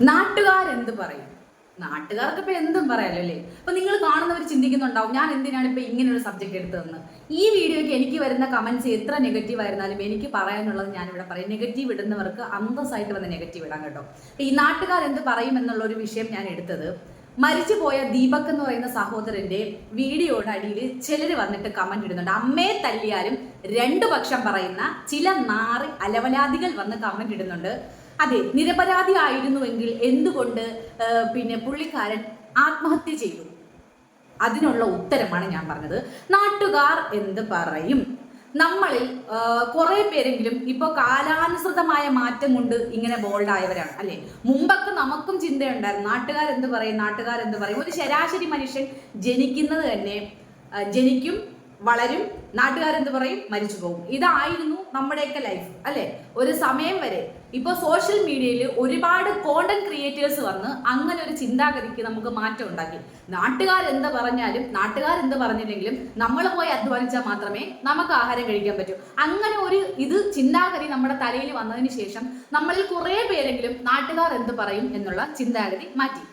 നാട്ടുകാരെന്ത് പറയും? നാട്ടുകാർക്ക് ഇപ്പൊ എന്തും പറയാലോ അല്ലേ അപ്പൊ നിങ്ങൾ കാണുന്നവർ ചിന്തിക്കുന്നുണ്ടാവും ഞാൻ എന്തിനാണ് ഇപ്പൊ ഇങ്ങനെ ഒരു സബ്ജക്ട് എടുത്തതെന്ന്. ഈ വീഡിയോയ്ക്ക് എനിക്ക് വരുന്ന കമന്റ്സ് എത്ര നെഗറ്റീവ് ആയിരുന്നാലും എനിക്ക് പറയാനുള്ളത് ഇവിടെ പറയും. നെഗറ്റീവ് ഇടുന്നവർക്ക് അന്തസ്സായിട്ട് വന്ന് നെഗറ്റീവ് ഇടാൻ കേട്ടോ. ഈ നാട്ടുകാർ എന്ത് പറയും എന്നുള്ള ഒരു വിഷയം ഞാൻ എടുത്തത് മരിച്ചുപോയ ദീപക് എന്ന് പറയുന്ന സഹോദരന്റെ വീഡിയോയുടെ അടിയിൽ ചിലർ വന്നിട്ട് കമന്റ് ഇടുന്നുണ്ട്. അമ്മയെ തല്ലിയാലും രണ്ടു പക്ഷം പറയുന്ന ചില നാറി അലവലാദികൾ വന്ന് കമന്റ് ഇടുന്നുണ്ട്. അതെ നിരപരാധി ആയിരുന്നുവെങ്കിൽ എന്തുകൊണ്ട് പിന്നെ പുള്ളിക്കാരൻ ആത്മഹത്യ ചെയ്തു? അതിനുള്ള ഉത്തരമാണ് ഞാൻ പറഞ്ഞത്. നാട്ടുകാർ എന്ത് പറയും? നമ്മളിൽ കുറെ പേരെങ്കിലും ഇപ്പൊ കാലാനുസൃതമായ മാറ്റം കൊണ്ട് ഇങ്ങനെ ബോൾഡ് ആയവരാണ് അല്ലെ? മുമ്പൊക്കെ നമുക്കും ചിന്തയുണ്ടായിരുന്നു നാട്ടുകാർ എന്ത് പറയും നാട്ടുകാർ എന്ത് പറയും? ഒരു ശരാശരി മനുഷ്യൻ ജനിക്കുന്നത് തന്നെ ജനിക്കും വളരും നാട്ടുകാരെന്ത് പറയും? മരിച്ചു പോകും. ഇതായിരുന്നു നമ്മുടെയൊക്കെ ലൈഫ് അല്ലെ? ഒരു സമയം വരെ. ഇപ്പൊ സോഷ്യൽ മീഡിയയിൽ ഒരുപാട് കോണ്ടന്റ് ക്രിയേറ്റേഴ്സ് വന്ന് അങ്ങനെ ഒരു ചിന്താഗതിക്ക് നമുക്ക് മാറ്റം ഉണ്ടാക്കി. നാട്ടുകാരെന്ത് പറഞ്ഞാലും നാട്ടുകാരെന്ത് പറഞ്ഞില്ലെങ്കിലും നമ്മൾ പോയി അധ്വാനിച്ചാൽ മാത്രമേ നമുക്ക് ആഹാരം കഴിക്കാൻ പറ്റൂ. അങ്ങനെ ഒരു ഇത് ചിന്താഗതി നമ്മുടെ തലയിൽ വന്നതിന് ശേഷം നമ്മളിൽ കുറേ പേരെങ്കിലും നാട്ടുകാർ എന്ത് പറയും എന്നുള്ള ചിന്താഗതി മാറ്റി.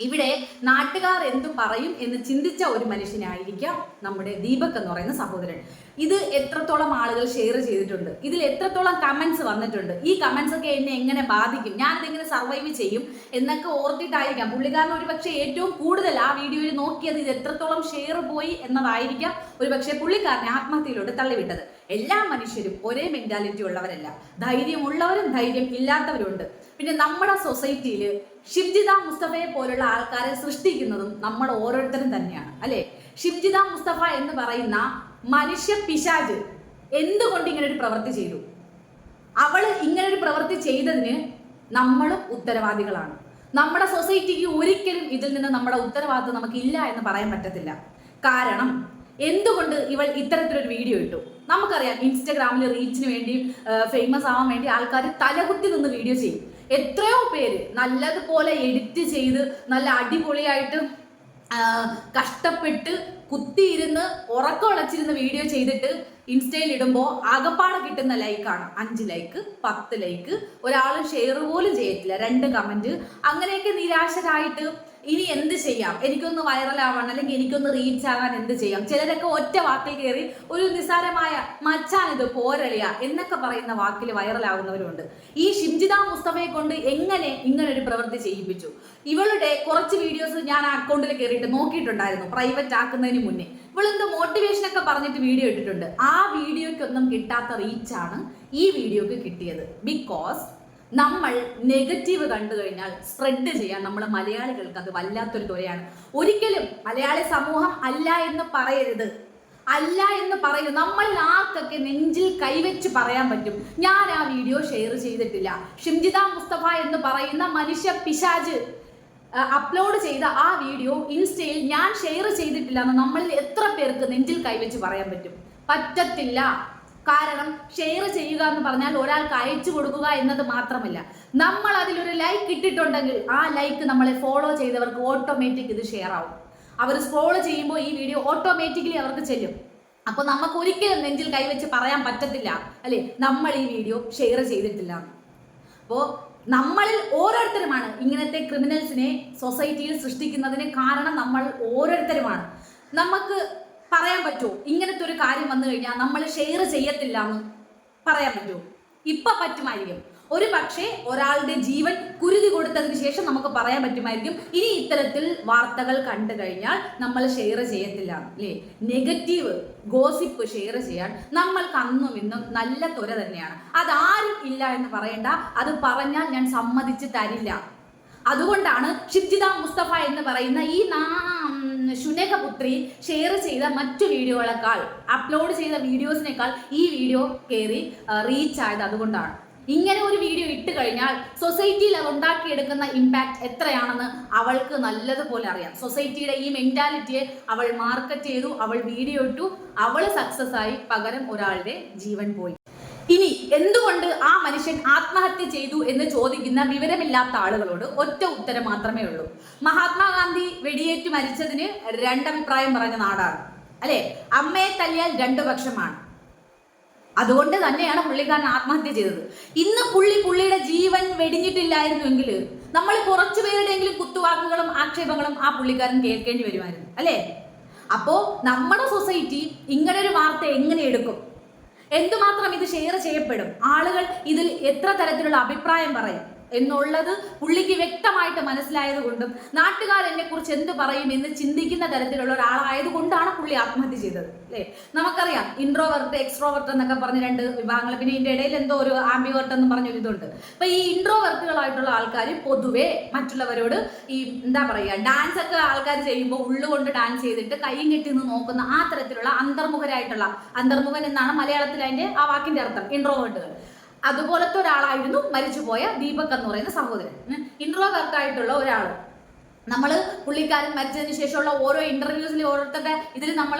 ഇവിടെ നാട്ടുകാർ എന്ത് പറയും എന്ന് ചിന്തിച്ച ഒരു മനുഷ്യനായിരിക്കാം നമ്മുടെ ദീപക് എന്ന് പറയുന്ന സഹോദരൻ. ഇത് എത്രത്തോളം ആളുകൾ ഷെയർ ചെയ്തിട്ടുണ്ട്? ഇതിൽ എത്രത്തോളം കമന്റ്സ് വന്നിട്ടുണ്ട്? ഈ കമന്റ്സ് ഒക്കെ എന്നെ എങ്ങനെ ബാധിക്കും? ഞാൻ ഇതെങ്ങനെ സർവൈവ് ചെയ്യും എന്നൊക്കെ ഓർത്തിട്ടായിരിക്കാം. പുള്ളിക്കാരൻ ഒരു പക്ഷേ ഏറ്റവും കൂടുതൽ ആ വീഡിയോയിൽ നോക്കിയത് ഇത് എത്രത്തോളം ഷെയർ പോയി എന്നതായിരിക്കാം ഒരു പക്ഷേ പുള്ളിക്കാരനെ ആത്മഹത്യയിലോട്ട് തള്ളിവിട്ടത്. എല്ലാ മനുഷ്യരും ഒരേ മെന്റാലിറ്റി ഉള്ളവരല്ല. ധൈര്യമുള്ളവരും ധൈര്യം ഇല്ലാത്തവരുണ്ട്. പിന്നെ നമ്മുടെ സൊസൈറ്റിയിൽ ഷിബ്ജിത മുസ്തഫയെ പോലുള്ള ആൾക്കാരെ സൃഷ്ടിക്കുന്നതും നമ്മൾ ഓരോരുത്തരും തന്നെയാണ് അല്ലെ? ഷിബ്ജിത മുസ്തഫ എന്ന് പറയുന്ന മനുഷ്യ പിശാജ് എന്തുകൊണ്ട് ഇങ്ങനെ ഒരു പ്രവൃത്തി ചെയ്തു? അവൾ ഇങ്ങനെ ഒരു പ്രവൃത്തി ചെയ്തതിന് നമ്മളും ഉത്തരവാദികളാണ്. നമ്മുടെ സൊസൈറ്റിക്ക് ഒരിക്കലും ഇതിൽ നിന്ന് നമ്മുടെ ഉത്തരവാദിത്വം നമുക്കില്ല എന്ന് പറയാൻ പറ്റത്തില്ല. കാരണം എന്തുകൊണ്ട് ഇവൾ ഇത്തരത്തിലൊരു വീഡിയോ ഇട്ടു? നമുക്കറിയാം ഇൻസ്റ്റഗ്രാമിൽ റീച്ചിന് വേണ്ടി ഫേമസ് ആവാൻ വേണ്ടി ആൾക്കാർ തലകുത്തി നിന്ന് വീഡിയോ ചെയ്യും. എത്രയോ പേര് നല്ലതുപോലെ എഡിറ്റ് ചെയ്ത് നല്ല അടിപൊളിയായിട്ട് കഷ്ടപ്പെട്ട് കുത്തിയിരുന്ന് ഉറക്കമുളച്ചിരുന്ന് വീഡിയോ ചെയ്തിട്ട് ഇൻസ്റ്റയിൽ ഇടുമ്പോൾ ആകപ്പാടെ കിട്ടുന്ന ലൈക്കാണ്. അഞ്ച് ലൈക്ക് പത്ത് ലൈക്ക്. ഒരാൾ ഷെയർ പോലും ചെയ്യത്തില്ല. രണ്ട് കമന്റ് അങ്ങനെയൊക്കെ നിരാശരായിട്ട് ഇനി എന്ത് ചെയ്യാം? എനിക്കൊന്ന് വൈറലാവാൻ അല്ലെങ്കിൽ എനിക്കൊന്ന് റീച്ച് ആവാൻ എന്ത് ചെയ്യാം? ചിലരൊക്കെ ഒറ്റ വാക്കിൽ കയറി ഒരു നിസ്സാരമായ ഇത് പോരളിയ എന്നൊക്കെ പറയുന്ന വാക്കിൽ വൈറലാവുന്നവരുണ്ട് ഈ ഷിംജിത മുസ്തഫയെ കൊണ്ട് എങ്ങനെ ഇങ്ങനെ ഒരു പ്രവൃത്തി ചെയ്യിപ്പിച്ചു? ഇവളുടെ കുറച്ച് വീഡിയോസ് ഞാൻ അക്കൗണ്ടിൽ കയറിയിട്ട് നോക്കിയിട്ടുണ്ടായിരുന്നു പ്രൈവറ്റ് ആക്കുന്നതിന് മുന്നേ. ഇവളെന്ത് മോട്ടിവേഷൻ ഒക്കെ പറഞ്ഞിട്ട് വീഡിയോ ഇട്ടിട്ടുണ്ട്. ആ വീഡിയോയ്ക്കൊന്നും കിട്ടാത്ത റീച്ചാണ് ഈ വീഡിയോക്ക് കിട്ടിയത്. ബിക്കോസ് നമ്മൾ നെഗറ്റീവ് കണ്ടു കഴിഞ്ഞാൽ സ്പ്രെഡ് ചെയ്യാൻ നമ്മൾ മലയാളികൾക്ക് അത് വല്ലാത്തൊരു തുരയാണ്. ഒരിക്കലും മലയാളി സമൂഹം അല്ല എന്ന് പറയരുത്. അല്ല എന്ന് പറയൂ. നമ്മളിൽ ആർക്കൊക്കെ നെഞ്ചിൽ കൈവച്ച് പറയാൻ പറ്റും. ഞാൻ ആ വീഡിയോ ഷെയർ ചെയ്തിട്ടില്ല. ഷിംജിത മുസ്തഫ എന്ന് പറയുന്ന മനുഷ്യ പിശാജ് അപ്ലോഡ് ചെയ്ത ആ വീഡിയോ ഇൻസ്റ്റയിൽ ഞാൻ ഷെയർ ചെയ്തിട്ടില്ല എന്ന് നമ്മളിൽ എത്ര പേർക്ക് നെഞ്ചിൽ കൈവച്ച് പറയാൻ പറ്റും? പറ്റത്തില്ല. കാരണം ഷെയർ ചെയ്യുക എന്ന് പറഞ്ഞാൽ ഒരാൾക്ക് അയച്ചു കൊടുക്കുക എന്നത് മാത്രമല്ല. നമ്മൾ അതിലൊരു ലൈക്ക് ഇട്ടിട്ടുണ്ടെങ്കിൽ ആ ലൈക്ക് നമ്മളെ ഫോളോ ചെയ്തവർക്ക് ഓട്ടോമാറ്റിക് ഇത് ഷെയർ ആവും. അവർ സ്ക്രോൾ ചെയ്യുമ്പോൾ ഈ വീഡിയോ ഓട്ടോമാറ്റിക്കലി അവർക്ക് ചെല്ലും. അപ്പൊ നമുക്ക് ഒരിക്കലും നെഞ്ചിൽ കൈവച്ച് പറയാൻ പറ്റത്തില്ല. അല്ലെ? നമ്മൾ ഈ വീഡിയോ ഷെയർ ചെയ്തിട്ടില്ല. അപ്പോ അപ്പോൾ നമ്മളിൽ ഓരോരുത്തരുമാണ് ഇങ്ങനത്തെ ക്രിമിനൽസിനെ സൊസൈറ്റിയിൽ സൃഷ്ടിക്കുന്നതിന് കാരണം നമ്മൾ ഓരോരുത്തരുമാണ്. നമുക്ക് പറയാൻ പറ്റുമോ? ഇങ്ങനത്തെ ഒരു കാര്യം വന്നു കഴിഞ്ഞാൽ നമ്മൾ ഷെയർ ചെയ്യത്തില്ല എന്ന് പറയാൻ പറ്റുമോ? ഇപ്പൊ പറ്റുമായിരിക്കും. ഒരു പക്ഷേ ഒരാളുടെ ജീവൻ കുരുതി കൊടുത്തതിന് ശേഷം നമുക്ക് പറയാൻ പറ്റുമായിരിക്കും. ഇനി ഇത്തരത്തിൽ വാർത്തകൾ കണ്ടു കഴിഞ്ഞാൽ നമ്മൾ ഷെയർ ചെയ്യത്തില്ല അല്ലേ? നെഗറ്റീവ് ഗോസിപ്പ് ഷെയർ ചെയ്യാൻ നമ്മൾക്ക് അന്നും ഇന്നും നല്ല തുര തന്നെയാണ്. അതാരും ഇല്ല എന്ന് പറയണ്ട. അത് പറഞ്ഞാൽ ഞാൻ സമ്മതിച്ച് തരില്ല. അതുകൊണ്ടാണ് ഷിബ്ജിത മുസ്തഫ എന്ന് പറയുന്ന ഈ നാ ശുനകപുത്രി ഷെയർ ചെയ്ത മറ്റു വീഡിയോകളെക്കാൾ അപ്ലോഡ് ചെയ്ത വീഡിയോസിനേക്കാൾ ഈ വീഡിയോ കയറി റീച്ച് ആയത് അതുകൊണ്ടാണ്. ഇങ്ങനെ ഒരു വീഡിയോ ഇട്ട് കഴിഞ്ഞാൽ സൊസൈറ്റിയിൽ അത് ഉണ്ടാക്കിയെടുക്കുന്ന ഇമ്പാക്ട് എത്രയാണെന്ന് അവൾക്ക് നല്ലതുപോലെ അറിയാം. സൊസൈറ്റിയുടെ ഈ മെന്റാലിറ്റിയെ അവൾ മാർക്കറ്റ് ചെയ്തു അവൾ വീഡിയോ ഇട്ടു അവൾ സക്സസ് ആയി പകരം ഒരാളുടെ ജീവൻ പോയി. ഇനി എന്തുകൊണ്ട് ആ മനുഷ്യൻ ആത്മഹത്യ ചെയ്തു എന്ന് ചോദിക്കുന്ന വിവരമില്ലാത്ത ആളുകളോട് ഒറ്റ ഉത്തരം മാത്രമേ ഉള്ളൂ. മഹാത്മാഗാന്ധി വെടിയേറ്റ് മരിച്ചതിന് രണ്ടഭിപ്രായം പറഞ്ഞ നാടാണ്. അല്ലെ? അമ്മയെ തല്ലിയാൽ രണ്ടു പക്ഷമാണ്. അതുകൊണ്ട് തന്നെയാണ് പുള്ളിക്കാരൻ ആത്മഹത്യ ചെയ്തത്. ഇന്ന് പുള്ളി പുള്ളിയുടെ ജീവൻ വെടിഞ്ഞിട്ടില്ലായിരുന്നുവെങ്കിൽ നമ്മൾ കുറച്ചു പേരുടെയെങ്കിലും കുത്തുവാക്കുകളും ആക്ഷേപങ്ങളും ആ പുള്ളിക്കാരൻ കേൾക്കേണ്ടി വരുമായിരുന്നു. അല്ലേ? അപ്പോ നമ്മുടെ സൊസൈറ്റി ഇങ്ങനൊരു വാർത്ത എങ്ങനെ എടുക്കും? എന്തുമാത്രം ഇത് ഷെയർ ചെയ്യപ്പെടും? ആളുകൾ ഇതിൽ എത്ര തരത്തിലുള്ള അഭിപ്രായം പറയും? എന്നുള്ളത് പുള്ളിക്ക് വ്യക്തമായിട്ട് മനസ്സിലായത് കൊണ്ടും നാട്ടുകാർ എന്നെ കുറിച്ച് എന്ത് പറയും എന്ന് ചിന്തിക്കുന്ന തരത്തിലുള്ള ഒരാളായത് കൊണ്ടാണ് പുള്ളി ആത്മഹത്യ ചെയ്തത് അല്ലേ? നമുക്കറിയാം ഇൻട്രോവർട്ട് എക്സ്ട്രോവർട്ട് എന്നൊക്കെ പറഞ്ഞ രണ്ട് വിഭാഗങ്ങൾ. പിന്നെ ഇതിന്റെ ഇടയിൽ എന്തോ ഒരു ആംബിവർട്ട് എന്ന് പറഞ്ഞൊരു ഇതുണ്ട്. അപ്പൊ ഈ ഇൻട്രോവർട്ടുകളായിട്ടുള്ള ആൾക്കാർ പൊതുവെ മറ്റുള്ളവരോട് ഈ എന്താ പറയുക ഡാൻസ് ഒക്കെ ആൾക്കാർ ചെയ്യുമ്പോൾ ഉള്ളുകൊണ്ട് ഡാൻസ് ചെയ്തിട്ട് കൈയും കെട്ടി നിന്ന് നോക്കുന്ന ആ തരത്തിലുള്ള അന്തർമുഖരായിട്ടുള്ള അന്തർമുഖൻ എന്നാണ് മലയാളത്തിൽ അതിന്റെ ആ വാക്കിന്റെ അർത്ഥം ഇൻട്രോവേർട്ടുകൾ അതുപോലത്തെ ഒരാളായിരുന്നു മരിച്ചുപോയ ദീപക് എന്ന് പറയുന്ന സഹോദരൻ. ഇൻട്രോവേർട്ട് ആയിട്ടുള്ള ഒരാൾ നമ്മൾ പുള്ളിക്കാരൻ മരിച്ചതിന് ശേഷമുള്ള ഓരോ ഇന്റർവ്യൂസിൽ ഓരോരുത്തരുടെ ഇതിൽ നമ്മൾ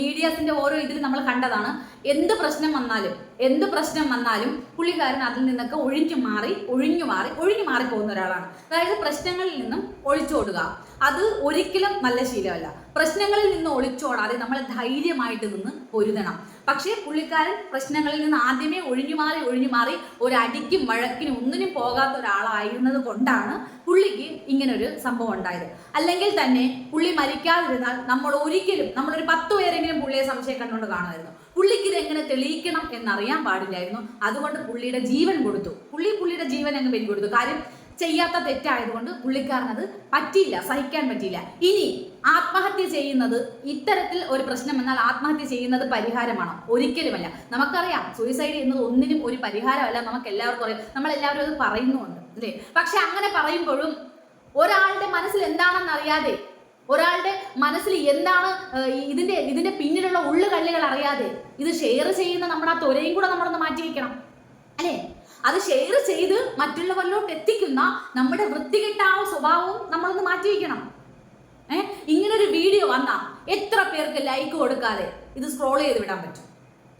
മീഡിയാസിന്റെ ഓരോ ഇതിൽ നമ്മൾ കണ്ടതാണ്. എന്ത് പ്രശ്നം വന്നാലും എന്ത് പ്രശ്നം വന്നാലും പുള്ളിക്കാരൻ അതിൽ നിന്നൊക്കെ ഒഴിഞ്ഞു മാറി ഒഴിഞ്ഞു മാറി ഒഴിഞ്ഞു മാറി പോകുന്ന ഒരാളാണ്. അതായത് പ്രശ്നങ്ങളിൽ നിന്നും ഒളിച്ചോടുക. അത് ഒരിക്കലും നല്ല ശീലമല്ല. പ്രശ്നങ്ങളിൽ നിന്ന് ഒളിച്ചോടാതെ നമ്മൾ ധൈര്യമായിട്ട് നിന്ന് പൊരുതണം. പക്ഷേ പുള്ളിക്കാരൻ പ്രശ്നങ്ങളിൽ നിന്ന് ആദ്യമേ ഒഴിഞ്ഞു മാറി ഒഴിഞ്ഞു മാറി ഒരു വഴക്കിനും ഒന്നിനും പോകാത്ത ഒരാളായിരുന്നത് കൊണ്ടാണ് പുള്ളിക്ക് ഇങ്ങനൊരു സംഭവം ഉണ്ടായത്. അല്ലെങ്കിൽ തന്നെ പുള്ളി മരിക്കാതിരുന്നാൽ നമ്മൾ ഒരിക്കലും നമ്മളൊരു പത്ത് പേരെങ്കിലും പുള്ളിയെ സംശയം കണ്ടുകൊണ്ട് കാണുമായിരുന്നു. പുള്ളിക്ക് ഇത് എങ്ങനെ തെളിയിക്കണം എന്നറിയാൻ പാടില്ലായിരുന്നു. അതുകൊണ്ട് പുള്ളിയുടെ ജീവൻ കൊടുത്തു. പുള്ളി പുള്ളിയുടെ ജീവൻ അങ്ങ് ബലി കൊടുത്തു കാര്യം ചെയ്യാത്ത തെറ്റായതുകൊണ്ട് പുള്ളിക്കാരനത് പറ്റിയില്ല സഹിക്കാൻ പറ്റിയില്ല. ഇനി ആത്മഹത്യ ചെയ്യുന്നത് ഇത്തരത്തിൽ ഒരു പ്രശ്നം എന്നാൽ ആത്മഹത്യ ചെയ്യുന്നത് പരിഹാരമാണോ? ഒരിക്കലുമല്ല. നമുക്കറിയാം സൂയിസൈഡ് എന്നത് ഒന്നിനും ഒരു പരിഹാരമല്ല നമുക്ക് എല്ലാവർക്കും അറിയാം. നമ്മൾ എല്ലാവരും അത് പറയുന്നുണ്ട് അല്ലേ? പക്ഷെ അങ്ങനെ പറയുമ്പോഴും ഒരാളുടെ മനസ്സിൽ എന്താണെന്ന് അറിയാതെ ഒരാളുടെ മനസ്സിൽ എന്താണ് ഇതിന്റെ ഇതിന്റെ പിന്നിലുള്ള ഉള്ളുകള്ളികൾ അറിയാതെ ഇത് ഷെയർ ചെയ്യുന്ന നമ്മുടെ ആ തൊരയും കൂടെ നമ്മളൊന്ന് മാറ്റി വെക്കണം അല്ലേ? അത് ഷെയർ ചെയ്ത് മറ്റുള്ളവരിലോട്ട് എത്തിക്കുന്ന നമ്മുടെ വൃത്തികെട്ട ആ സ്വഭാവവും നമ്മളൊന്ന് മാറ്റി വയ്ക്കണം. ഏഹ് ഇങ്ങനൊരു വീഡിയോ വന്നാ എത്ര പേർക്ക് ലൈക്ക് കൊടുക്കാതെ ഇത് സ്ക്രോൾ ചെയ്ത് വിടാൻ പറ്റും?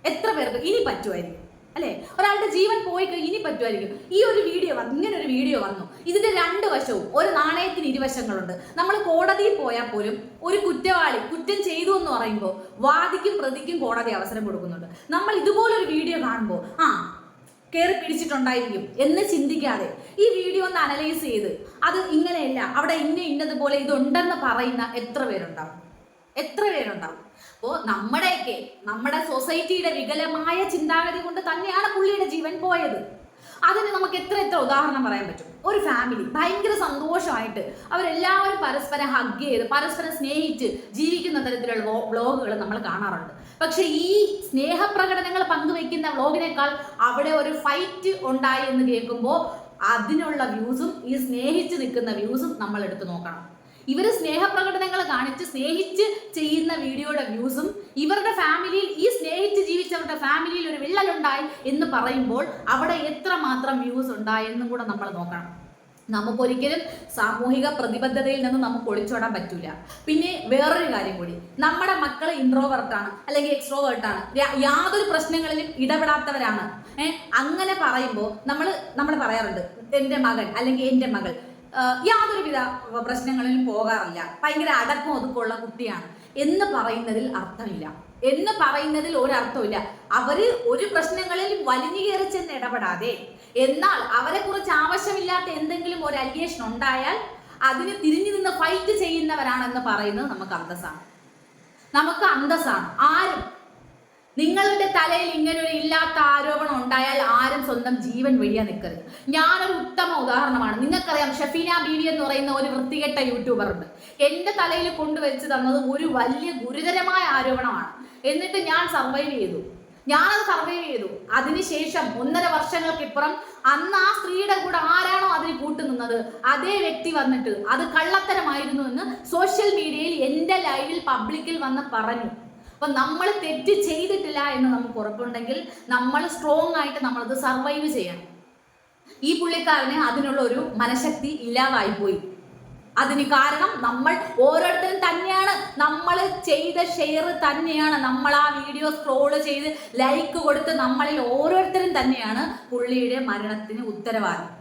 എത്ര പേർക്ക്? ഇനി പറ്റുമായിരിക്കും. അല്ലേ? ഒരാളുടെ ജീവൻ പോയി ഇനി പറ്റുമായിരിക്കും. ഈ ഒരു വീഡിയോ ഇങ്ങനെ ഒരു വീഡിയോ വന്നു. ഇതിന്റെ രണ്ട് വശവും ഒരു നാണയത്തിന് ഇരുവശങ്ങളുണ്ട്. നമ്മൾ കോടതിയിൽ പോയാൽ പോലും ഒരു കുറ്റവാളി കുറ്റം ചെയ്തു എന്ന് പറയുമ്പോൾ വാദിക്കും പ്രതിക്കും കോടതി അവസരം കൊടുക്കുന്നുണ്ട്. നമ്മൾ ഇതുപോലൊരു വീഡിയോ കാണുമ്പോൾ ആ കയറി പിടിച്ചിട്ടുണ്ടായിരിക്കും എന്ന് ചിന്തിക്കാതെ ഈ വീഡിയോ ഒന്ന് അനലൈസ് ചെയ്ത് അത് ഇങ്ങനെയല്ല അവിടെ ഇന്ന ഇന്നതുപോലെ ഇതുണ്ടെന്ന് പറയുന്ന എത്ര പേരുണ്ടാവും? എത്ര പേരുണ്ടാവും? അപ്പോൾ നമ്മുടെയൊക്കെ നമ്മുടെ സൊസൈറ്റിയുടെ വികലമായ ചിന്താഗതി കൊണ്ട് തന്നെയാണ് പുള്ളിയുടെ ജീവൻ പോയത്. അതിന് നമുക്ക് എത്ര എത്ര ഉദാഹരണം പറയാൻ പറ്റും? ഒരു ഫാമിലി ഭയങ്കര സന്തോഷമായിട്ട് അവരെല്ലാവരും പരസ്പരം ഹഗ് ചെയ്ത് പരസ്പരം സ്നേഹിച്ച് ജീവിക്കുന്ന തരത്തിലുള്ള വ്ളോഗുകൾ നമ്മൾ കാണാറുണ്ട്. പക്ഷെ ഈ സ്നേഹപ്രകടനങ്ങൾ പങ്കുവെക്കുന്ന വ്ലോഗിനേക്കാൾ അവിടെ ഒരു ഫൈറ്റ് ഉണ്ടായി എന്ന് കേൾക്കുമ്പോൾ അതിനുള്ള വ്യൂസും ഈ സ്നേഹിച്ച് നിൽക്കുന്ന വ്യൂസും നമ്മൾ എടുത്തു നോക്കണം. ഇവർ സ്നേഹപ്രകടനങ്ങൾ കാണിച്ച് സ്നേഹിച്ച് ചെയ്യുന്ന വീഡിയോയുടെ വ്യൂസും ഇവരുടെ ഫാമിലിയിൽ ഈ സ്നേഹിച്ച് ജീവിച്ചവരുടെ ഫാമിലിയിൽ ഒരു വിള്ളലുണ്ടായി എന്ന് പറയുമ്പോൾ അവിടെ എത്രമാത്രം വ്യൂസ് ഉണ്ടായെന്നും കൂടെ നമ്മൾ നോക്കണം. നമുക്കൊരിക്കലും സാമൂഹിക പ്രതിബദ്ധതയിൽ നിന്ന് നമുക്ക് ഒളിച്ചോടാൻ പറ്റൂല. പിന്നെ വേറൊരു കാര്യം കൂടി. നമ്മുടെ മക്കൾ ഇൻട്രോവേർട്ടാണ് അല്ലെങ്കിൽ എക്സ്ട്രോവേർട്ടാണ് യാതൊരു പ്രശ്നങ്ങളിലും ഇടപെടാത്തവരാണ്. അങ്ങനെ പറയുമ്പോൾ നമ്മൾ നമ്മൾ പറയാറുണ്ട് എന്റെ മകൻ അല്ലെങ്കിൽ എന്റെ മകൾ. യാതൊരുവിധ പ്രശ്നങ്ങളിലും പോകാറില്ല. ഭയങ്കര അടക്കം ഒതുക്കമുള്ള കുട്ടിയാണ്. എന്ന് പറയുന്നതിൽ അർത്ഥമില്ല. എന്ന് പറയുന്നതിൽ ഒരർത്ഥമില്ല. അവർ ഒരു പ്രശ്നങ്ങളിൽ വലിഞ്ഞു കയറി ചെന്ന് ഇടപെടാതെ എന്നാൽ അവരെ കുറിച്ച് ആവശ്യമില്ലാത്ത എന്തെങ്കിലും ഒരു അലിഗേഷൻ ഉണ്ടായാൽ അതിന് തിരിഞ്ഞു നിന്ന് ഫൈറ്റ് ചെയ്യുന്നവരാണെന്ന് പറയുന്നത് നമുക്ക് അന്തസ്സാണ്. നമുക്ക് അന്തസ്സാണ്. ആരും നിങ്ങളുടെ തലയിൽ ഇങ്ങനെ ഒരു ഇല്ലാത്ത ആരോപണം ഉണ്ടായാൽ ആരും സ്വന്തം ജീവൻ വെടിയാൻ നിൽക്കരുത്. ഞാനൊരു ഉത്തമ ഉദാഹരണമാണ്. നിങ്ങൾക്കറിയാം ഷഫീന ബീവി എന്ന് പറയുന്ന ഒരു വൃത്തികെട്ട യൂട്യൂബർ ഉണ്ട് എന്റെ തലയിൽ കൊണ്ടുവച്ച് തന്നത് ഒരു വലിയ ഗുരുതരമായ ആരോപണമാണ്. എന്നിട്ട് ഞാൻ സർവൈവ് ചെയ്തു. ഞാനത് സർവൈവ് ചെയ്തു. അതിനുശേഷം ഒന്നര വർഷങ്ങൾക്കിപ്പുറം അന്ന് ആ സ്ത്രീയുടെ കൂടെ ആരാണോ അതിന് കൂട്ടുനിന്നത് അതേ വ്യക്തി വന്നിട്ട് അത് കള്ളത്തരമായിരുന്നു എന്ന് സോഷ്യൽ മീഡിയയിൽ എന്റെ ലൈവിൽ പബ്ലിക്കിൽ വന്ന് പറഞ്ഞു. അപ്പൊ നമ്മൾ തെറ്റ് ചെയ്തിട്ടില്ല എന്ന് നമുക്ക് ഉറപ്പുണ്ടെങ്കിൽ നമ്മൾ സ്ട്രോങ് ആയിട്ട് നമ്മളത് സർവൈവ് ചെയ്യണം. ഈ പുള്ളിക്കാരന് അതിനുള്ള ഒരു മനഃശക്തി ഇല്ലാതായി പോയി. അതിന് കാരണം നമ്മൾ ഓരോരുത്തരും തന്നെയാണ്. നമ്മൾ ചെയ്ത ഷെയർ തന്നെയാണ്. നമ്മൾ ആ വീഡിയോ സ്ക്രോൾ ചെയ്ത് ലൈക്ക് കൊടുത്ത് നമ്മളിൽ ഓരോരുത്തരും തന്നെയാണ് പുള്ളിയുടെ മരണത്തിന് ഉത്തരവാദി.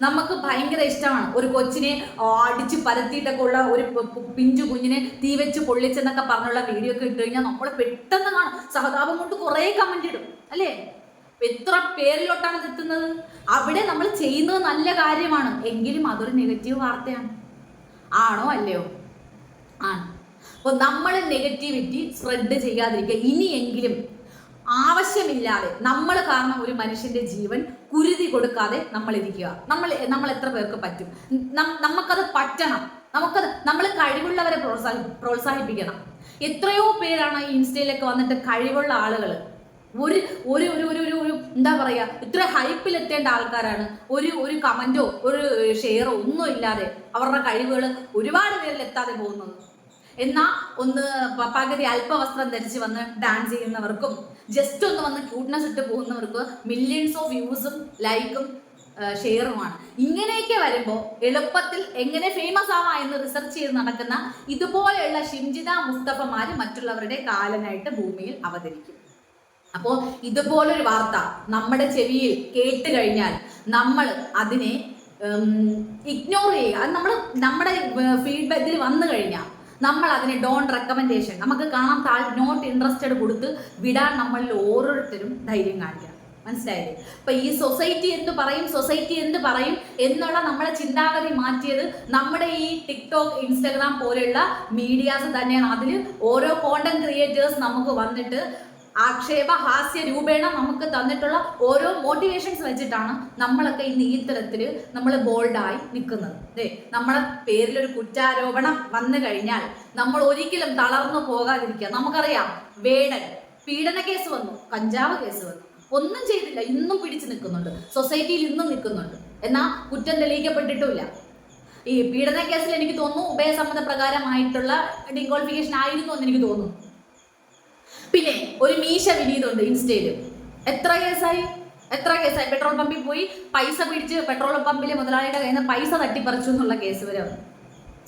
നമുക്ക് ഭയങ്കര ഇഷ്ടമാണ്. ഒരു കൊച്ചിനെ അടിച്ച് പരത്തിയിട്ടൊക്കെ ഉള്ള ഒരു പിഞ്ചു കുഞ്ഞിനെ തീ വെച്ച് പൊള്ളിച്ചെന്നൊക്കെ പറഞ്ഞുള്ള വീഡിയോ ഒക്കെ ഇട്ട് കഴിഞ്ഞാൽ നമ്മൾ പെട്ടെന്ന് കാണും. സഹതാപം കൊണ്ട് കുറേ കമന്റ് ഇടും. അല്ലേ? എത്ര പേരിലോട്ടാണ് എത്തുന്നത്? അവിടെ നമ്മൾ ചെയ്യുന്നത് നല്ല കാര്യമാണ്. എങ്കിലും അതൊരു നെഗറ്റീവ് വാർത്തയാണ്. ആണോ അല്ലയോ? ആണ്. അപ്പോൾ നമ്മൾ നെഗറ്റിവിറ്റി സ്പ്രെഡ് ചെയ്യാതിരിക്കുക. ഇനിയെങ്കിലും ആവശ്യമില്ലാതെ നമ്മൾ കാരണം ഒരു മനുഷ്യന്റെ ജീവൻ കുരുതി കൊടുക്കാതെ നമ്മൾ ഇരിക്കുക. നമ്മൾ നമ്മൾ എത്ര പേർക്ക് പറ്റും? നമുക്കത് പറ്റണം. നമുക്കത് നമ്മൾ കഴിവുള്ളവരെ പ്രോത്സാഹി പ്രോത്സാഹിപ്പിക്കണം. എത്രയോ പേരാണ് ഈ ഇൻസ്റ്റയിലൊക്കെ വന്നിട്ട് കഴിവുള്ള ആളുകൾ ഒരു ഒരു ഒരു ഒരു ഒരു ഒരു എന്താ പറയുക ഇത്ര ഹൈപ്പിലെത്തേണ്ട ആൾക്കാരാണ്. ഒരു ഒരു കമന്റോ ഒരു ഷെയറോ ഒന്നും ഇല്ലാതെ അവരുടെ കഴിവുകൾ ഒരുപാട് പേരിൽ എത്താതെ പോകുന്നത്. എന്നാൽ ഒന്ന് പകുതി അല്പവസ്ത്രം ധരിച്ച് വന്ന് ഡാൻസ് ചെയ്യുന്നവർക്കും ജസ്റ്റ് ഒന്ന് വന്ന് ക്യൂട്ട്നെസ് ഇട്ട് പോകുന്നവർക്ക് മില്യൺസ് ഓഫ് വ്യൂസും ലൈക്കും ഷെയറുമാണ് ഇങ്ങനെയൊക്കെ വരുമ്പോൾ എളുപ്പത്തിൽ എങ്ങനെ ഫേമസ് ആവാം എന്ന് റിസർച്ച് ചെയ്ത് നടക്കുന്ന ഇതുപോലെയുള്ള ഷിംജിത മുസ്തഫമാര് മറ്റുള്ളവരുടെ കാലനായിട്ട് ഭൂമിയിൽ അവതരിക്കും. അപ്പോൾ ഇതുപോലൊരു വാർത്ത നമ്മുടെ ചെവിയിൽ കേട്ട് കഴിഞ്ഞാൽ നമ്മൾ അതിനെ ഇഗ്നോർ ചെയ്യുക. അത് നമ്മൾ നമ്മുടെ ഫീഡ്ബാക്കിൽ വന്നു കഴിഞ്ഞാൽ നമ്മൾ അതിനെ ഡോൺ റെക്കമെൻഡേഷൻ നമുക്ക് കാണാൻ താൽ നോട്ട് ഇൻട്രസ്റ്റഡ് കൊടുത്ത് വിടാൻ നമ്മളിൽ ഓരോരുത്തരും ധൈര്യം കാണിക്കണം. മനസ്സിലായില്ലേ? അപ്പൊ ഈ സൊസൈറ്റി എന്ത് പറയും? സൊസൈറ്റി എന്ത് പറയും? എന്നുള്ള നമ്മുടെ ചിന്താഗതി മാറ്റിയത് നമ്മുടെ ഈ ടിക്ടോക്ക് ഇൻസ്റ്റഗ്രാം പോലെയുള്ള മീഡിയാസ് തന്നെയാണ്. അതിൽ ഓരോ കോണ്ടന്റ് ക്രിയേറ്റേഴ്സ് നമുക്ക് വന്നിട്ട് ആക്ഷേപ ഹാസ്യ രൂപേണ നമുക്ക് തന്നിട്ടുള്ള ഓരോ മോട്ടിവേഷൻസ് വെച്ചിട്ടാണ് നമ്മളൊക്കെ ഇന്ന് ഈ തരത്തിൽ നമ്മൾ ബോൾഡായി നിൽക്കുന്നത് അതെ നമ്മളെ പേരിൽ ഒരു കുറ്റാരോപണം വന്നു കഴിഞ്ഞാൽ നമ്മൾ ഒരിക്കലും തളർന്നു പോകാതിരിക്കുക. നമുക്കറിയാം വേടൻ പീഡന കേസ് വന്നു കഞ്ചാവ് കേസ് വന്നു. ഒന്നും ചെയ്തില്ല ഇന്നും പിടിച്ചു നിൽക്കുന്നുണ്ട്. സൊസൈറ്റിയിൽ ഇന്നും നിൽക്കുന്നുണ്ട്. എന്നാൽ കുറ്റം തെളിയിക്കപ്പെട്ടിട്ടുമില്ല. ഈ പീഡന കേസിൽ എനിക്ക് തോന്നുന്നു ഉഭയസമ്മത പ്രകാരമായിട്ടുള്ള ഡിക്വാളിഫിക്കേഷൻ ആയിരുന്നു എന്ന് എനിക്ക് തോന്നുന്നു. പിന്നെ ഒരു മീശ വിനീതുണ്ട് ഇൻസ്റ്റയിൽ എത്ര കേസായി? എത്ര കേസായി? പെട്രോൾ പമ്പിൽ പോയി പൈസ പിടിച്ച് പെട്രോൾ പമ്പിലെ മുതലാളിയുടെ കയ്യിൽ നിന്ന് പൈസ തട്ടിപ്പറിച്ചു എന്നുള്ള കേസ് വരെ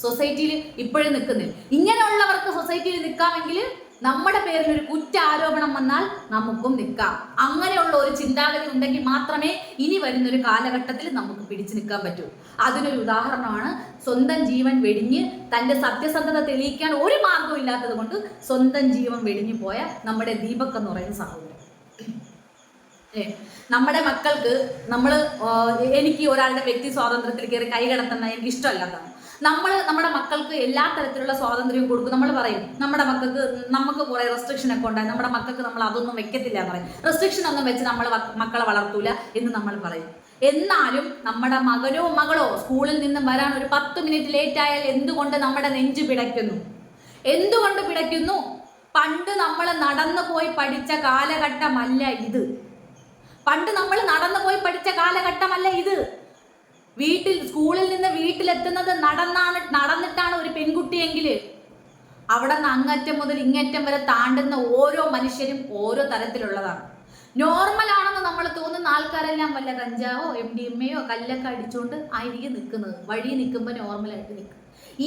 സൊസൈറ്റിയിൽ ഇപ്പോഴും നിൽക്കുന്നില്ല. ഇങ്ങനെയുള്ളവർക്ക് സൊസൈറ്റിയിൽ നിൽക്കാമെങ്കിൽ നമ്മുടെ പേരിൽ ഒരു കുറ്റാരോപണം വന്നാൽ നമുക്കും നിൽക്കാം. അങ്ങനെയുള്ള ഒരു ചിന്താഗതി ഉണ്ടെങ്കിൽ മാത്രമേ ഇനി വരുന്ന ഒരു കാലഘട്ടത്തിൽ നമുക്ക് പിടിച്ചു നിൽക്കാൻ പറ്റൂ. അതിനൊരു ഉദാഹരണമാണ് സ്വന്തം ജീവൻ വെടിഞ്ഞ് തന്റെ സത്യസന്ധത തെളിയിക്കാൻ ഒരു മാർഗവും ഇല്ലാത്തത് കൊണ്ട് സ്വന്തം ജീവൻ വെടിഞ്ഞു പോയ നമ്മുടെ ദീപക് എന്ന് പറയുന്ന സഹോദരൻ. നമ്മുടെ മക്കൾക്ക് നമ്മൾ എനിക്ക് ഒരാളുടെ വ്യക്തി സ്വാതന്ത്ര്യത്തിൽ കയറി കൈ കടത്തുന്ന എനിക്ക് ഇഷ്ടമല്ലാത്തതാണ് നമ്മൾ നമ്മുടെ മക്കൾക്ക് എല്ലാ തരത്തിലുള്ള സ്വാതന്ത്ര്യവും കൊടുക്കും. നമ്മൾ പറയും നമ്മുടെ മക്കൾക്ക് നമുക്ക് കുറെ റെസ്ട്രിക്ഷൻ ഒക്കെ ഉണ്ടായി. നമ്മുടെ മക്കൾക്ക് നമ്മൾ അതൊന്നും വെക്കത്തില്ല എന്ന് പറയും. റെസ്ട്രിക്ഷൻ ഒന്നും വെച്ച് നമ്മൾ മക്കളെ വളർത്തൂല എന്ന് നമ്മൾ പറയും. എന്നാലും നമ്മുടെ മകനോ മകളോ സ്കൂളിൽ നിന്നും വരാൻ ഒരു പത്ത് മിനിറ്റ് ലേറ്റ് ആയാൽ എന്തുകൊണ്ട് നമ്മുടെ നെഞ്ച് പിടയ്ക്കുന്നു? എന്തുകൊണ്ട് പിടയ്ക്കുന്നു? പണ്ട് നമ്മൾ നടന്നു പോയി പഠിച്ച കാലഘട്ടമല്ല ഇത്. പണ്ട് നമ്മൾ നടന്നു പോയി പഠിച്ച കാലഘട്ടമല്ല ഇത്. വീട്ടിൽ സ്കൂളിൽ നിന്ന് വീട്ടിലെത്തുന്നത് നടന്നാണ് നടന്നിട്ടാണ് ഒരു പെൺകുട്ടിയെങ്കിൽ അവിടെ നിന്ന് അങ്ങറ്റം മുതൽ ഇങ്ങറ്റം വരെ താണ്ടുന്ന ഓരോ മനുഷ്യരും ഓരോ തരത്തിലുള്ളതാണ്. നോർമൽ ആണെന്ന് നമ്മൾ തോന്നുന്ന ആൾക്കാരെല്ലാം വല്ല കഞ്ചാവോ എം ഡി എം എയോ കല്ലൊക്കെ അടിച്ചുകൊണ്ട് ആയിരിക്കും നിൽക്കുന്നത് വഴി നിൽക്കുമ്പോൾ നോർമലായിട്ട് നിൽക്കും.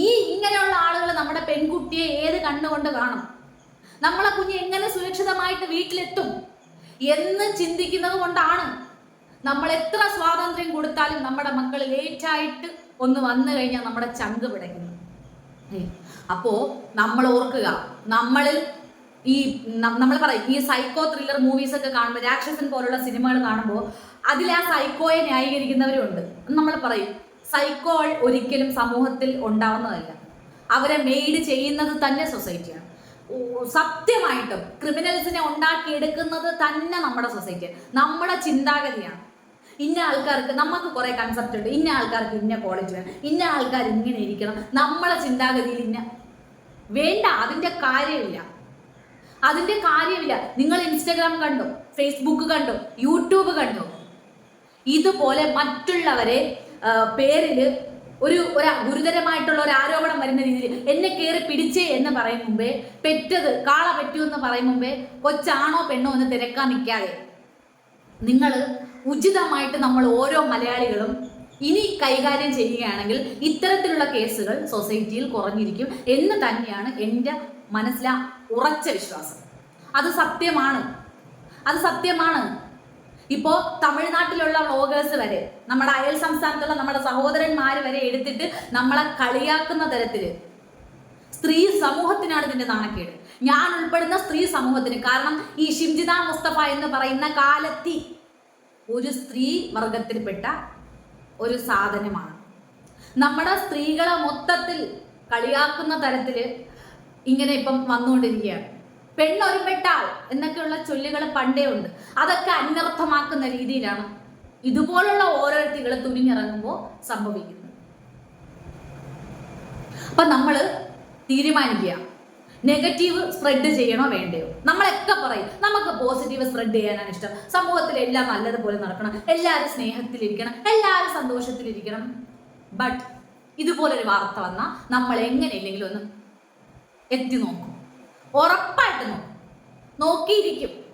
ഈ ഇങ്ങനെയുള്ള ആളുകൾ നമ്മുടെ പെൺകുട്ടിയെ ഏത് കണ്ണുകൊണ്ട് കാണും? നമ്മളെ കുഞ്ഞ് എങ്ങനെ സുരക്ഷിതമായിട്ട് വീട്ടിലെത്തും എന്ന് ചിന്തിക്കുന്നത് കൊണ്ടാണ് നമ്മൾ എത്ര സ്വാതന്ത്ര്യം കൊടുത്താലും നമ്മുടെ മക്കൾ ലേറ്റായിട്ട് ഒന്ന് വന്നു കഴിഞ്ഞാൽ നമ്മുടെ ചങ്ക് പിടയ്ക്കുന്നു. അപ്പോ നമ്മൾ ഓർക്കുക നമ്മളിൽ ഈ നമ്മൾ പറയും ഈ സൈക്കോ ത്രില്ലർ മൂവീസ് ഒക്കെ കാണുമ്പോൾ രാക്ഷസൻ പോലുള്ള സിനിമകൾ കാണുമ്പോൾ അതിൽ ആ സൈക്കോയെ ന്യായീകരിക്കുന്നവരുണ്ട്. നമ്മൾ പറയും സൈക്കോ ഒരിക്കലും സമൂഹത്തിൽ ഉണ്ടാവുന്നതല്ല. അവരെ മെയ്ഡ് ചെയ്യുന്നത് തന്നെ സൊസൈറ്റിയാണ് സത്യമായിട്ടും ക്രിമിനൽസിനെ ഉണ്ടാക്കിയെടുക്കുന്നത് തന്നെ നമ്മുടെ സൊസൈറ്റിയാണ് നമ്മുടെ ചിന്താഗതിയാണ്. ഇന്ന ആൾക്കാർക്ക് നമുക്ക് കുറെ കൺസെപ്റ്റ് ഉണ്ട്. ഇന്ന ആൾക്കാർക്ക് ഇന്ന കോളേജ് വേണം. ഇന്ന ആൾക്കാർ ഇങ്ങനെ ഇരിക്കണം. നമ്മളെ ചിന്താഗതിയിൽ ഇന്ന വേണ്ട അതിന്റെ കാര്യമില്ല അതിന്റെ കാര്യമില്ല നിങ്ങൾ ഇൻസ്റ്റഗ്രാം കണ്ടോ? ഫേസ്ബുക്ക് കണ്ടോ? യൂട്യൂബ് കണ്ടോ? ഇതുപോലെ മറ്റുള്ളവരെ പേരിൽ ഒരു ഒരു ഗുരുതരമായിട്ടുള്ള ഒരു ആരോപണം വരുന്ന രീതിയിൽ എന്നെ കയറി പിടിച്ചേ എന്ന് പറയും മുമ്പേ പെറ്റത് കാള പറ്റൂ എന്ന് പറയും മുമ്പേ കൊച്ചാണോ പെണ്ണോ എന്ന് തിരക്കാൻ നിൽക്കാതെ. നിങ്ങൾ ഉചിതമായിട്ട് നമ്മൾ ഓരോ മലയാളികളും ഇനി കൈകാര്യം ചെയ്യുകയാണെങ്കിൽ ഇത്തരത്തിലുള്ള കേസുകൾ സൊസൈറ്റിയിൽ കുറഞ്ഞിരിക്കും എന്ന് തന്നെയാണ് എന്റെ മനസ്സിലെ ഉറച്ച വിശ്വാസം. അത് സത്യമാണ്. അത് സത്യമാണ്. ഇപ്പോൾ തമിഴ്നാട്ടിലുള്ള വ്ളോഗേഴ്സ് വരെ നമ്മുടെ അയൽ സംസ്ഥാനത്തുള്ള നമ്മുടെ സഹോദരന്മാർ വരെ എടുത്തിട്ട് നമ്മളെ കളിയാക്കുന്ന തരത്തിൽ സ്ത്രീ സമൂഹത്തിനാണ് ഇതിന്റെ നാണക്കേട്. ഞാൻ ഉൾപ്പെടുന്ന സ്ത്രീ സമൂഹത്തിന് കാരണം ഈ ഷിംജിത മുസ്തഫ എന്ന് പറയുന്ന കാലത്തി ഒരു സ്ത്രീ വർഗത്തിൽപ്പെട്ട ഒരു സാധനമാണ്. നമ്മുടെ സ്ത്രീകളെ മൊത്തത്തിൽ കളിയാക്കുന്ന തരത്തിൽ ഇങ്ങനെ ഇപ്പം വന്നുകൊണ്ടിരിക്കുകയാണ്. പെണ്ണൊരുപെട്ടാൾ എന്നൊക്കെയുള്ള ചൊല്ലുകൾ പണ്ടേ ഉണ്ട്. അതൊക്കെ അന്വർത്ഥമാക്കുന്ന രീതിയിലാണ് ഇതുപോലുള്ള ഓരോരുത്തികൾ തുനിഞ്ഞിറങ്ങുമ്പോൾ സംഭവിക്കുന്നത്. അപ്പൊ നമ്മൾ തീരുമാനിക്കുക. നെഗറ്റീവ് സ്പ്രെഡ് ചെയ്യണോ വേണ്ടയോ? നമ്മളൊക്കെ പറയും നമുക്ക് പോസിറ്റീവ് സ്പ്രെഡ് ചെയ്യാനാണ് ഇഷ്ടം. സമൂഹത്തിൽ എല്ലാം നല്ലതുപോലെ നടക്കണം. എല്ലാവരും സ്നേഹത്തിലിരിക്കണം. എല്ലാവരും സന്തോഷത്തിലിരിക്കണം. ബട്ട് ഇതുപോലൊരു വാർത്ത വന്നാൽ നമ്മൾ എങ്ങനെയില്ലെങ്കിലും ഒന്ന് എത്തി നോക്കും. ഉറപ്പായിട്ട് നോക്കും. നോക്കിയിരിക്കും.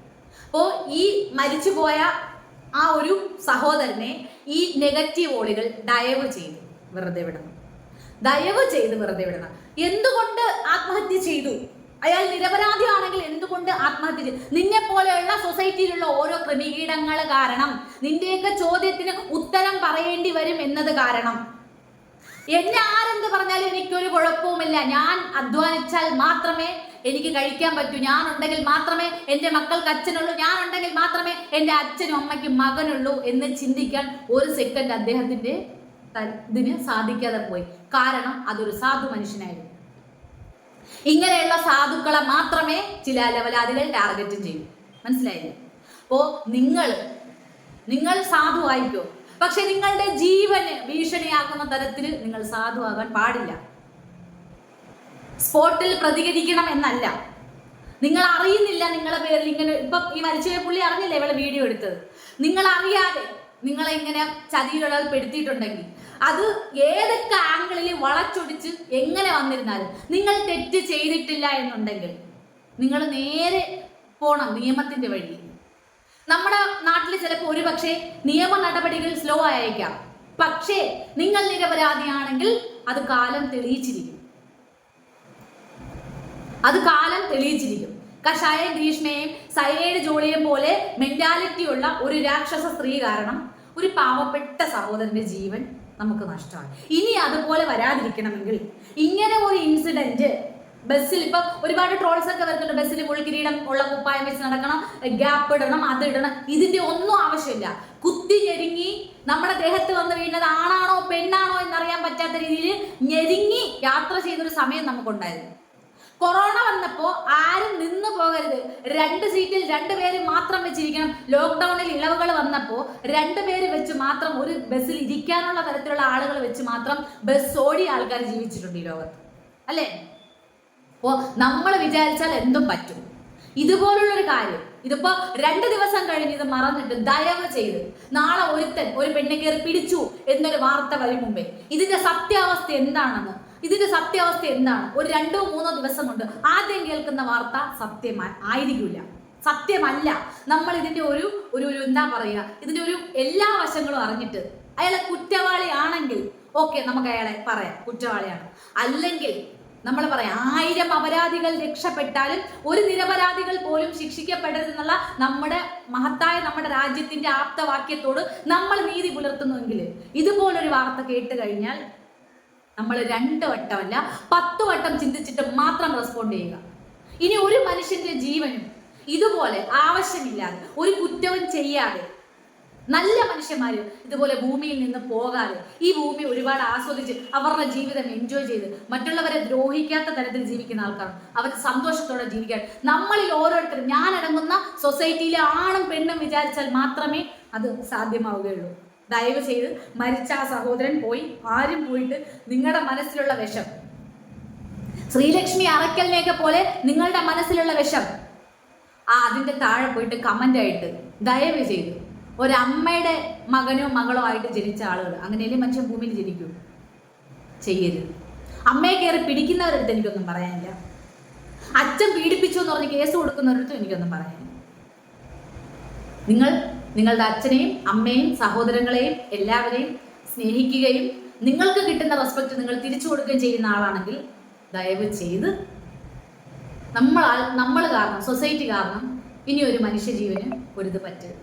അപ്പോൾ ഈ മരിച്ചുപോയ ആ ഒരു സഹോദരനെ ഈ നെഗറ്റീവ് ഓളികൾ ഡയവ് ചെയ്തു. വെറുതെ വിടണം. ദയവ് ചെയ്ത് വെറുതെ വിടണം. എന്തുകൊണ്ട് ആത്മഹത്യ ചെയ്തു? അയാൾ നിരപരാധിയാണെങ്കിൽ എന്തുകൊണ്ട് ആത്മഹത്യ ചെയ്തു? നിന്നെ പോലെയുള്ള സൊസൈറ്റിയിലുള്ള ഓരോ ക്രമീകരണങ്ങൾ കാരണം നിന്റെയൊക്കെ ചോദ്യത്തിന് ഉത്തരം പറയേണ്ടി വരും എന്നത് കാരണം. എന്നെ ആരെന്ത് പറഞ്ഞാലും എനിക്കൊരു കുഴപ്പവുമില്ല. ഞാൻ അധ്വാനിച്ചാൽ മാത്രമേ എനിക്ക് കഴിക്കാൻ പറ്റൂ. ഞാൻ ഉണ്ടെങ്കിൽ മാത്രമേ എന്റെ മക്കൾക്ക് അച്ഛനുള്ളൂ. ഞാൻ ഉണ്ടെങ്കിൽ മാത്രമേ എന്റെ അച്ഛനും അമ്മയ്ക്കും മകനുള്ളൂ എന്ന് ചിന്തിക്കാൻ ഒരു സെക്കൻഡ് അദ്ദേഹത്തിന്റെ ഇതിന് സാധിക്കാതെ പോയി. കാരണം അതൊരു സാധു മനുഷ്യനായിരുന്നു. ഇങ്ങനെയുള്ള സാധുക്കളെ മാത്രമേ ചില ലവലാദികൾ ടാർഗറ്റ് ചെയ്യൂ. മനസ്സിലായില്ലേ? അപ്പോ നിങ്ങൾ നിങ്ങൾ സാധുവായിക്കോ പക്ഷെ നിങ്ങളുടെ ജീവന് ഭീഷണിയാക്കുന്ന തരത്തിൽ നിങ്ങൾ സാധുവാകാൻ പാടില്ല. സ്പോട്ടിൽ പ്രതികരിക്കണം എന്നല്ല. നിങ്ങൾ അറിയുന്നില്ല നിങ്ങളുടെ പേരിൽ ഇങ്ങനെ ഇപ്പൊ ഈ മരിച്ചുപോയ പുള്ളി അറിഞ്ഞില്ലേ ഇവളെ വീഡിയോ എടുത്തത്? നിങ്ങൾ അറിയാതെ നിങ്ങളെ ഇങ്ങനെ ചതിയിലൊരാൾ പെടുത്തിയിട്ടുണ്ടെങ്കിൽ അത് ഏതൊക്കെ ആംഗിളിൽ വളച്ചൊടിച്ച് എങ്ങനെ വന്നിരുന്നാലും നിങ്ങൾ തെറ്റ് ചെയ്തിട്ടില്ല എന്നുണ്ടെങ്കിൽ നിങ്ങൾ നേരെ പോണം നിയമത്തിന്റെ വഴി. നമ്മുടെ നാട്ടിൽ ചിലപ്പോൾ ഒരു പക്ഷേ നിയമ നടപടികൾ സ്ലോ ആയേക്കാം. പക്ഷേ നിങ്ങൾ നിരപരാധിയാണെങ്കിൽ അത് കാലം തെളിയിച്ചിരിക്കും. അത് കാലം തെളിയിച്ചിരിക്കും. കഷായ ഗ്രീഷ്മയും സയേഡ് ജോളിയെയും പോലെ മെന്റാലിറ്റി ഉള്ള ഒരു രാക്ഷസ സ്ത്രീ കാരണം ഒരു പാവപ്പെട്ട സഹോദരന്റെ ജീവൻ നമുക്ക് നഷ്ടമാണ്. ഇനി അതുപോലെ വരാതിരിക്കണമെങ്കിൽ ഇങ്ങനെ ഒരു ഇൻസിഡന്റ് ബസ്സിൽ ഇപ്പൊ ഒരുപാട് ട്രോൾസ് ഒക്കെ വരുന്നുണ്ട്. ബസ്സിൽ മുൾക്കിരീടം ഉള്ള കുപ്പായം വെച്ച് നടക്കണം ഗ്യാപ്പ് ഇടണം അത് ഇടണം. ഇതിന്റെ ഒന്നും ആവശ്യമില്ല. കുത്തി ഞെരുങ്ങി നമ്മുടെ ദേഹത്ത് വന്ന് വീണത് ആണാണോ പെണ്ണാണോ എന്നറിയാൻ പറ്റാത്ത രീതിയിൽ ഞെരുങ്ങി യാത്ര ചെയ്തൊരു സമയം നമുക്കുണ്ടായിരുന്നു. കൊറോണ വന്നപ്പോ ആരും നിന്ന് പോകരുത്. രണ്ട് സീറ്റിൽ രണ്ട് പേര് മാത്രം വെച്ചിരിക്കണം. ലോക്ക്ഡൌണിൽ ഇളവുകൾ വന്നപ്പോ രണ്ട് പേര് വെച്ച് മാത്രം ഒരു ബസ്സിൽ ഇരിക്കാനുള്ള തരത്തിലുള്ള ആളുകൾ വെച്ച് മാത്രം ബസ് ഓടിയ ആൾക്കാർ ജീവിച്ചിട്ടുണ്ട് ഈ ലോകത്ത്. അല്ലേ? അപ്പോ നമ്മൾ വിചാരിച്ചാൽ എന്തും പറ്റും. ഇതുപോലുള്ളൊരു കാര്യം ഇതിപ്പോ രണ്ട് ദിവസം കഴിഞ്ഞ് ഇത് മറന്നിട്ട് ദയവ് ചെയ്ത് നാളെ ഒരുത്തൻ ഒരു പെണ്ണെ കയറി പിടിച്ചു എന്നൊരു വാർത്ത വരും മുമ്പേ. ഇതിന്റെ സത്യാവസ്ഥ എന്താണെന്ന് ഇതിന്റെ സത്യാവസ്ഥ എന്താണ്? ഒരു രണ്ടോ മൂന്നോ ദിവസം കൊണ്ട് ആദ്യം കേൾക്കുന്ന വാർത്ത സത്യം ആയിരിക്കില്ല സത്യമല്ല. നമ്മൾ ഇതിന്റെ ഒരു ഒരു എന്താ പറയുക? ഇതിന്റെ ഒരു എല്ലാ വശങ്ങളും അറിഞ്ഞിട്ട് അയാളെ കുറ്റവാളിയാണെങ്കിൽ ഓക്കെ നമുക്ക് അയാളെ പറയാം. കുറ്റവാളിയാണ്. അല്ലെങ്കിൽ നമ്മൾ പറയാം ആയിരം അപരാധികൾ രക്ഷപ്പെട്ടാലും ഒരു നിരപരാധികൾ പോലും ശിക്ഷിക്കപ്പെടരുതെന്നുള്ള നമ്മുടെ മഹത്തായ നമ്മുടെ രാജ്യത്തിന്റെ ആപ്തവാക്യത്തോട് നമ്മൾ നീതി പുലർത്തുന്നുവെങ്കിൽ ഇതുപോലൊരു വാർത്ത കേട്ട് കഴിഞ്ഞാൽ നമ്മൾ രണ്ട് വട്ടമല്ല പത്ത് വട്ടം ചിന്തിച്ചിട്ട് മാത്രം റെസ്പോണ്ട് ചെയ്യുക. ഇനി ഒരു മനുഷ്യന്റെ ജീവനും ഇതുപോലെ ആവശ്യമില്ലാതെ ഒരു കുറ്റവും ചെയ്യാതെ നല്ല മനുഷ്യന്മാര് ഇതുപോലെ ഭൂമിയിൽ നിന്ന് പോകാതെ ഈ ഭൂമി ഒരുപാട് ആസ്വദിച്ച് അവരുടെ ജീവിതം എൻജോയ് ചെയ്ത് മറ്റുള്ളവരെ ദ്രോഹിക്കാത്ത തരത്തിൽ ജീവിക്കുന്ന ആൾക്കാർ അവർ സന്തോഷത്തോടെ ജീവിക്കാൻ. നമ്മളിൽ ഓരോരുത്തരും ഞാൻ അടങ്ങുന്ന സൊസൈറ്റിയിലെ ആണും പെണ്ണും വിചാരിച്ചാൽ മാത്രമേ അത് സാധ്യമാവുകയുള്ളൂ. ദയവ് ചെയ്ത് മരിച്ച ആ സഹോദരൻ പോയി. ആരും പോയിട്ട് നിങ്ങളുടെ മനസ്സിലുള്ള വിഷം. ശ്രീലക്ഷ്മി അറക്കലിനെയൊക്കെ പോലെ നിങ്ങളുടെ മനസ്സിലുള്ള വിഷം. ആ അതിന്റെ താഴെ പോയിട്ട് കമന്റ് ആയിട്ട് ദയവ് ചെയ്ത് ഒരമ്മയുടെ മകനോ മകളോ ആയിട്ട് ജനിച്ച ആളുകൾ അങ്ങനെയല്ലേ മനുഷ്യൻ ഭൂമിയിൽ ജനിക്കൂ? ചെയ്യരുത്. അമ്മയെ കയറി പിടിക്കുന്നവരടുത്ത് എനിക്കൊന്നും പറയാനില്ല. അച്ഛൻ പീഡിപ്പിച്ചു എന്ന് പറഞ്ഞ് കേസ് കൊടുക്കുന്നവരടുത്തും എനിക്കൊന്നും പറയാനില്ല. നിങ്ങൾ നിങ്ങളുടെ അച്ഛനെയും അമ്മയും സഹോദരങ്ങളെയും എല്ലാവരെയും സ്നേഹിക്കുകയും നിങ്ങൾക്ക് കിട്ടുന്ന റെസ്പെക്ട് നിങ്ങൾ തിരിച്ചു കൊടുക്കുകയും ചെയ്യുന്ന ആളാണെങ്കിൽ ദയവ് ചെയ്ത് നമ്മൾ നമ്മൾ കാരണം സൊസൈറ്റി കാരണം ഇനി ഒരു മനുഷ്യജീവന് ഒരു ഇത് പറ്റരുത്.